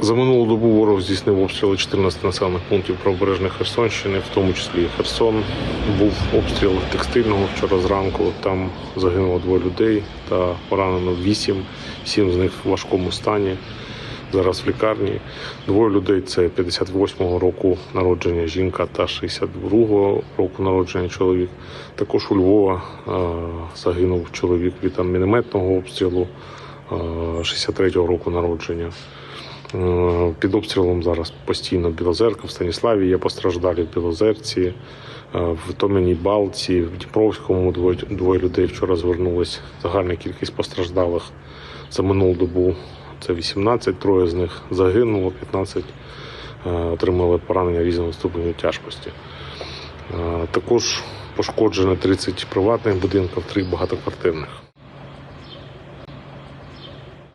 За минулу добу ворог здійснив обстріли 14 населених пунктів правобережної Херсонщини, в тому числі і Херсон. Був обстріл текстильного вчора зранку. Там загинуло двоє людей та поранено вісім. Сім з них в важкому стані. Зараз в лікарні. Двоє людей це 58-го року народження жінка та 62-го року народження чоловік. Також у Львова загинув чоловік від мінометного обстрілу е, 63-го року народження. Е, Під обстрілом зараз постійно Білозерка, в Станіславі є постраждалі в Білозерці, е, в Том'яній Балці, в Дніпровському двоє, двоє людей вчора звернулись. Загальна кількість постраждалих за минулу добу це 18, троє з них загинуло, 15 е, отримали поранення різного ступеню тяжкості. Також пошкоджено 30 приватних будинків, 3 багатоквартирних.